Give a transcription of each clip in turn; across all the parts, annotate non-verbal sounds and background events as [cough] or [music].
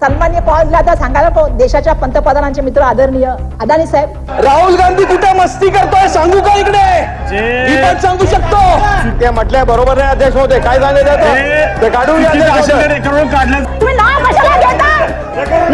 सन्मान्य पॉज आता सांगायला देशाच्या पंतप्रधानांचे मित्र आदरणीय अदानी साहेब राहुल गांधी कुठे मस्ती करतोय सांगू का इकडे मी पण सांगू शकतो ते म्हटलंय बरोबर नाही अध्यक्ष होते काय सांगायचं ते काढून तुम्ही नाव कशाला घेता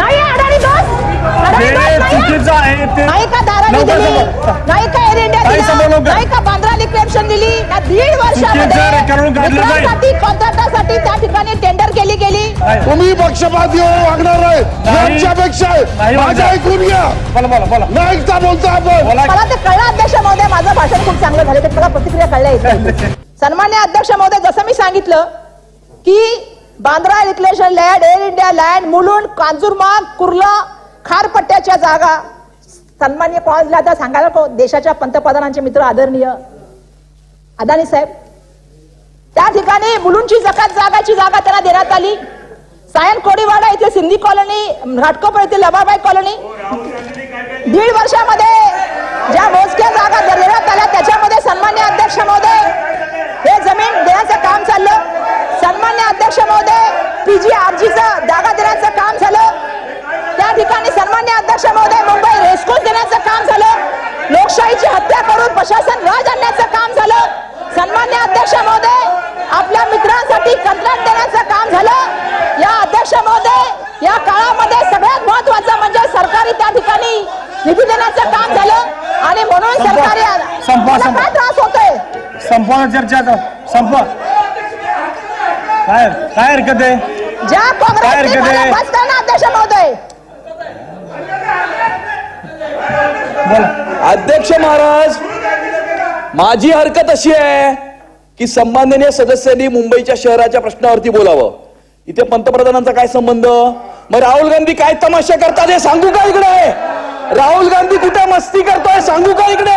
जे दोस्त नाहीये. चुकीचं आहे ते नाही का दाराने लवकर दिली समोर. नाही का एअर इंडिया दिला समोर लवकर. नाही का बांद्रा लिक्विडेशन दिली या दीड वर्षामध्ये काढलं कॉन्ट्रॅक्टासाठी त्या ठिकाणी टेंडर केली गेली नाही. तुम्ही पक्षपाती हो वागणार नाही नाही. यांची अपेक्षा नाही आहे माझं. ऐकून घ्या बोला बोला बोला नाही ऐकता बोलता आपण बोला मला ते कळलं अध्यक्ष महोदय माझं भाषण खूप चांगलं झालं ते मला प्रतिक्रिया कळल्या येत सन्मान्य अध्यक्ष महोदय जसं मी सांगितलं की Bandra reclamation land Air India land Mulund Kanjurmarg Kurla खारपट्ट्याच्या जागा. सन्मान्य पॉजला आता सांगायला को देशाच्या पंतप्रधानांचे मित्र आदरणीय अदानी साहेब. त्या ठिकाणी मुलूंची जकात जागाची जागा त्यांना देण्यात आली. सायन कोडीवाडा इथे सिंधी कॉलनी घाटकोपर येथे लबाबाई कॉलनी. दीड वर्षामध्ये ज्या मोजक्या जागा देण्यात आल्या त्याच्यामध्ये सन्मान्य अध्यक्ष महोदय हे जमीन देण्याचं काम चाललं. सन्मान्य अध्यक्ष महोदय पीजी आरजीचा जागा देण्याचं ठिकाणी सन्मान्य अध्यक्ष महोदय मुंबई रेस्कोस देण्याचं काम झालं. लोकशाहीची हत्या करून प्रशासन राज आणण्याचं काम झालं. सन्मान्य अध्यक्ष महोदय आपल्या मित्रांसाठी कंत्राट देण्याचं काम झालं. या अध्यक्ष महोदय या काळामध्ये सगळ्यात महत्वाचं म्हणजे सरकारी त्या ठिकाणी निधी देण्याचं काम झालं. आणि म्हणून. सरकारी. काय त्रास होतोय? संपवा चर्चा संपवा. काय काय हरकत आहे? ज्या करणं अध्यक्ष महोदय बोला अध्यक्ष महाराज माझी हरकत अशी आहे की सन्माननीय सदस्यांनी मुंबईच्या शहराच्या प्रश्नावरती बोलावं. इथे पंतप्रधानांचा काय संबंध? मग राहुल गांधी काय तमाशा करतात हे सांगू का इकडे? राहुल गांधी कुठे मस्ती करतोय सांगू का इकडे?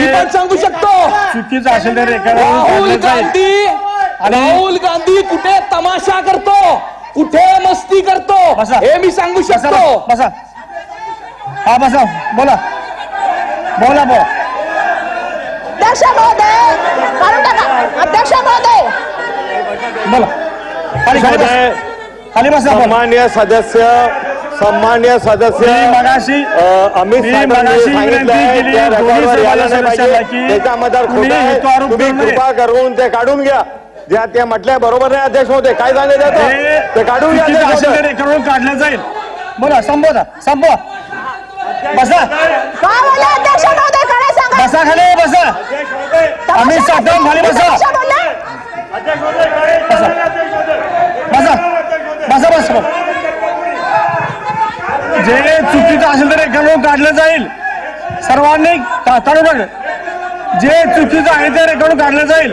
मी पण सांगू शकतो. चुकीचं असेल तर राहुल गांधी आणि- राहुल गांधी कुठे तमाशा करतो? कुठे मस्ती करतो. हे मी सांगू शकतो. बसा. हा बसा. बोला. बोला बोला. अध्यक्ष महोदय काढून टाका. अध्यक्ष महोदय. बोला. खाली खाली बसा. खाली बसा बोला. सन्मान्य सदस्य सन्मान्य मी सदस्य मगाशी अ, अमित मी साहेबांनी मगाशी सांगितलंय विनंती केली त्या दोन्ही रेकॉर्डवर यायला सभासद नाही सदस्यांना पाहिजे की त्याच्यामध्ये खोटं कुणी आहे. हेतू आरोप तुम्ही करू नये. कृपा करून ते काढून घ्या. ज्या ते म्हटलंय बरोबर नाही अध्यक्ष होते काय सांगायचं हे ते काढून घ्या चुकीचं असेल काढलं जाईल. बोला संपवा संपवा बसा. काय बोलले अध्यक्ष महोदय? काय सांगा. बसा खाली बसा. अमित साठम खाली बसा. बोलले? बसा. बसा. बसा बसा जे चुकीचं असेल तर रेकॉर्डवर काढलं जाईल. सर्वांनी काढून टाकलं जे चुकीचं आहे ते रेकॉर्ड काढलं जाईल.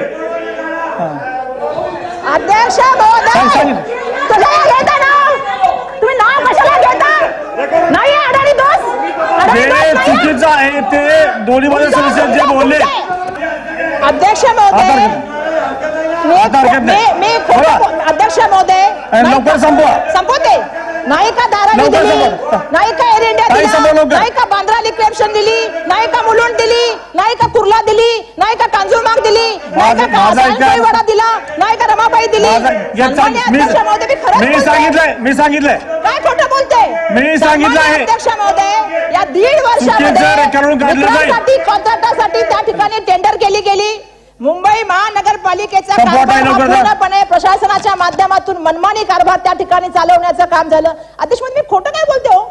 अध्यक्ष महोदय. तुझ्या घेता नाव तुम्ही नाव कशाला घेता नाही अडाणी दोस्त अडाणी जे दोस्त नाहीये. चुकीचं आहे ते दोन्ही मध्ये सदस्य जे बोलले अध्यक्ष आता महोदय हरकत मी आता हरकत मी नाही. मी खोटं बोला. बोल- अध्यक्ष महोदय नाही लवकर का- संपवा. संपवते नाही का लवकर दिली संपवा. नाही का एअर इंडिया संपवा दिला लवकर. नाही का दिली नाही का मुलुंड दिली नाही का कुर्ला दिली नाही का कांजूरमार्ग दिली नाही माझं- का माझं ऐका. वडा दिला नाही का रमाबाई दिली माझा या चाल- मी अध्यक्ष महोदय मी खरंच मी बोलते. सांगितलंय मी सांगितलंय काय मी सांगितलं आहे. अध्यक्ष महोदय या दीड. वर्षामध्ये कॉन्ट्रॅक्टासाठी त्या ठिकाणी टेंडर केली गेली. मुंबई महानगरपालिकेचा. पूर्णपणे प्रशासनाच्या माध्यमातून मनमानी कारभार त्या ठिकाणी चालवण्याचं काम झालं. अध्यक्ष मी खोटं काय बोलते हो?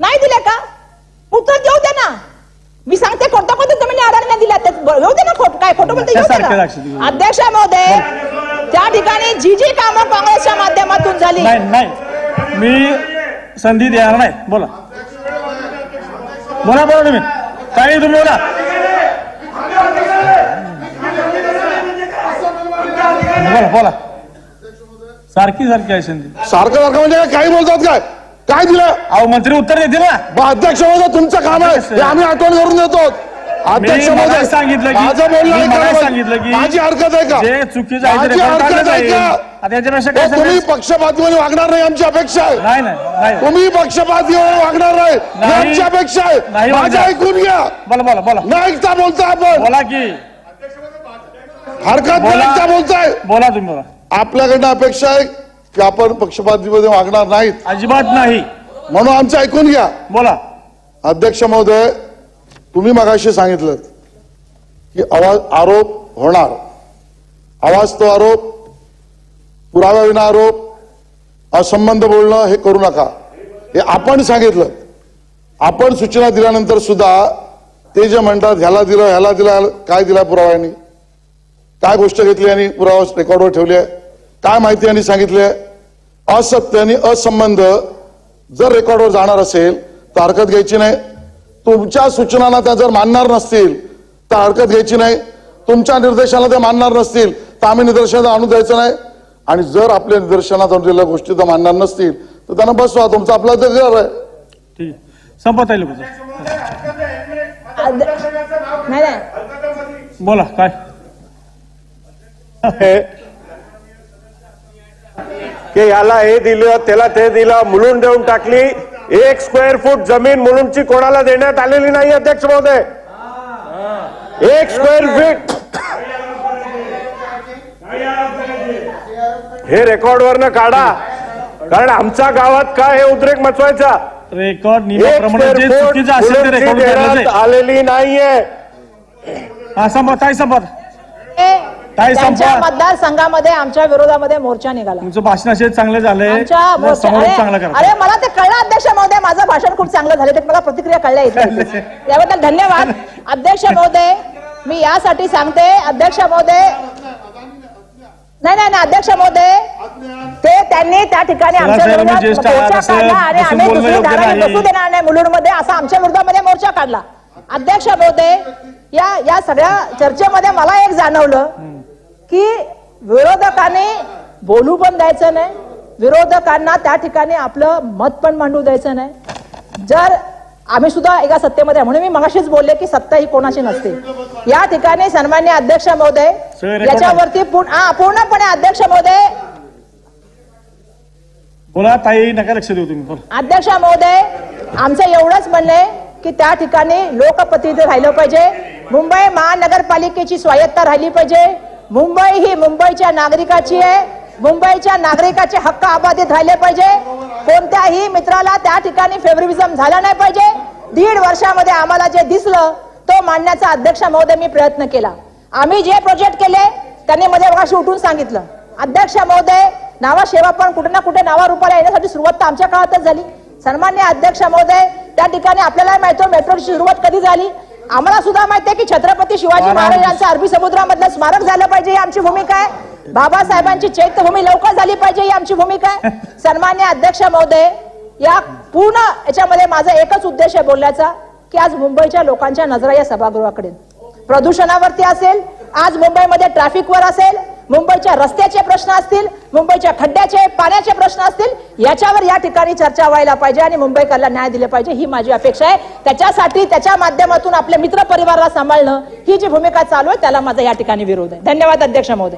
नाही दिले का? उत्तर देऊ दे ना. मी सांगते कोणत्या कोणत्या तुम्ही दिल्या ते ब- येऊ दे ना खोट काय खोटं बोलते. अध्यक्ष महोदय त्या ठिकाणी जी जी कामं काँग्रेसच्या माध्यमातून झाली. नाही नाही. मी संधी देणार नाही. बोला. बोला बोला तुम्ही. काही तुम्ही बोला. बोला बोला. सारखी सारखी आहे संधी. सारखं सारखं म्हणजे काय? काही बोलतात काय? काय दिलं? अहो मंत्री उत्तर देतील ना. मग अध्यक्ष महोदय तुमचं काम आहे. हे आम्ही आठवण करून देतो. अध्यक्ष महोदय सांगितलं की- माझं बोलणं मी ऐका. सांगितलं की माझी हरकत आहे का जे चुकीचं आहे ते माझी रेकॉर्ड काढलं हरकत आहे जाईल. का? आता याच्यापेक्षा काय हे तुम्ही सांगायचं? पक्षपातीपणे वागणार नाही आमची अपेक्षा आहे. नाही नाही नाही. तुम्ही पक्षपाती वागणार नाही. ही नाही. आमची अपेक्षा आहे. नाही माझं वागणार. ऐकून घ्या. बोला बोला बोला. न ऐकता बोलता आपण. बोला की. हरकत न बोला. ऐकता बोलताय. बोला तुम्ही बोला. आपल्याकडनं अपेक्षा आहे की आपण पक्षपातीमध्ये वागणार नाहीत. अजिबात नाही. म्हणून आमचं ऐकून घ्या. बोला. अध्यक्ष महोदय तुम्ही मगाशी सांगितलं की आवाज आरोप होणार. आवाज तो आरोप पुराव्याविना आरोप असंबंध बोलणं हे करू नका. हे आपण सांगितलं. आपण सूचना दिल्यानंतर सुद्धा ते जे म्हणतात ह्याला दिलं ह्याला दिला काय दिला पुराव्याने? काय गोष्ट घेतली आणि पुरावा रेकॉर्डवर ठेवली आहे? काय माहिती यांनी सांगितली आहे? असत्य आणि असंबंध जर रेकॉर्डवर जाणार असेल तर हरकत घ्यायची नाही. तुमच्या सूचनांना त्या जर मानणार नसतील तर हरकत घ्यायची नाही. तुमच्या निर्देशाला ते मानणार नसतील तर आम्ही निदर्शनात आणू द्यायचं नाही. आणि जर आपल्या निदर्शनात आणलेल्या गोष्टी तर मानणार नसतील तर त्यांना बसवा तुमचं आपलं ते घर आहे. ठीक. संपत आहे बोला काय? की याला हे दिलं त्याला ते दिलं मुलून देऊन टाकली एक स्क्वेअर फूट जमीन मुलुंडची कोणाला देण्यात आलेली नाही अध्यक्ष महोदय. एक स्क्वेअर फीट हे रेकॉर्ड वरनं काढा. कारण आमच्या गावात काय हे उद्रेक मचवायचा? रेकॉर्ड आलेली नाहीये. हा संपत ताई संपत. ताई त्यांच्या संपवा. मतदारसंघामध्ये आमच्या विरोधामध्ये मोर्चा निघाला. तुमचं भाषण असे चांगले झाले आमच्या मोर्चा समोर चांगलं अरे करा. अरे मला ते कळलं अध्यक्ष महोदय माझं भाषण खूप चांगलं झालं. ते मला प्रतिक्रिया कळल्या इथे. याबद्दल धन्यवाद. अध्यक्ष महोदय मी यासाठी सांगते अध्यक्ष महोदय नाही नाही नाही, अध्यक्ष महोदय ते त्यांनी त्या ठिकाणी चला, आमच्या साहेब, मी विरोधात ज्येष्ठ आहात, मोर्चा असं काढला आणि बसून आम्ही बोलणं दुसरी योग्य धारावी नाही. बसू देणार नाही मुलुंडमध्ये असा आमच्या विरोधामध्ये मोर्चा काढला. अध्यक्ष महोदय या या सगळ्या चर्चेमध्ये मला एक जाणवलं की विरोधकांनी बोलू पण द्यायचं नाही. विरोधकांना त्या ठिकाणी आपलं मत पण मांडू द्यायचं नाही. जर आम्ही सुद्धा एका सत्तेमध्ये. म्हणून मी मगाशीच बोलले की सत्ता ही कोणाची नसते. या ठिकाणी सन्मान्य अध्यक्ष महोदय याच्यावरती पूर्ण पूर्णपणे अध्यक्ष महोदय. बोला ताई नका लक्ष देऊ तुम्ही. अध्यक्ष महोदय आमचं एवढंच म्हणणं आहे की त्या ठिकाणी लोकप्रतिनिधी राहिलं पाहिजे. मुंबई महानगरपालिकेची स्वायत्ता राहिली पाहिजे. मुंबई ही मुंबईच्या नागरिकाची आहे. मुंबईच्या नागरिकाचे हक्क अबाधित राहिले पाहिजे. कोणत्याही मित्राला त्या ठिकाणी फेवरिझम झाला नाही पाहिजे. दीड वर्षामध्ये आम्हाला जे दिसलं तो मांडण्याचा अध्यक्ष महोदय मी प्रयत्न केला. आम्ही जे प्रोजेक्ट केले त्यांनी मध्ये मगाशी उठून सांगितलं. अध्यक्ष महोदय नावा सेवा पण कुठे ना कुठे नावा रूपाला येण्यासाठी सुरुवात तर आमच्या काळातच झाली. सन्मान्य अध्यक्ष महोदय त्या ठिकाणी आपल्याला माहिती मेट्रोची सुरुवात कधी झाली? आम्हाला सुद्धा माहिती आहे की छत्रपती शिवाजी महाराजांचं अरबी समुद्रामधलं स्मारक झालं पाहिजे ही आमची भूमिका आहे. बाबासाहेबांची चैत्यभूमी लवकर झाली पाहिजे ही आमची भूमिका आहे. [laughs] सन्मान्य अध्यक्ष महोदय या पूर्ण याच्यामध्ये माझा एकच उद्देश आहे बोलण्याचा की आज मुंबईच्या लोकांच्या नजरा या सभागृहाकडे. प्रदूषणावरती असेल आज मुंबईमध्ये ट्रॅफिकवर असेल मुंबईच्या रस्त्याचे प्रश्न असतील मुंबईच्या खड्ड्याचे पाण्याचे प्रश्न असतील याच्यावर या ठिकाणी चर्चा व्हायला पाहिजे आणि मुंबईकरला न्याय दिले पाहिजे ही माझी अपेक्षा आहे. त्याच्यासाठी त्याच्या माध्यमातून आपल्या मित्र परिवाराला सांभाळणं ही जी भूमिका चालू आहे त्याला माझा या ठिकाणी विरोध आहे. धन्यवाद अध्यक्ष महोदय.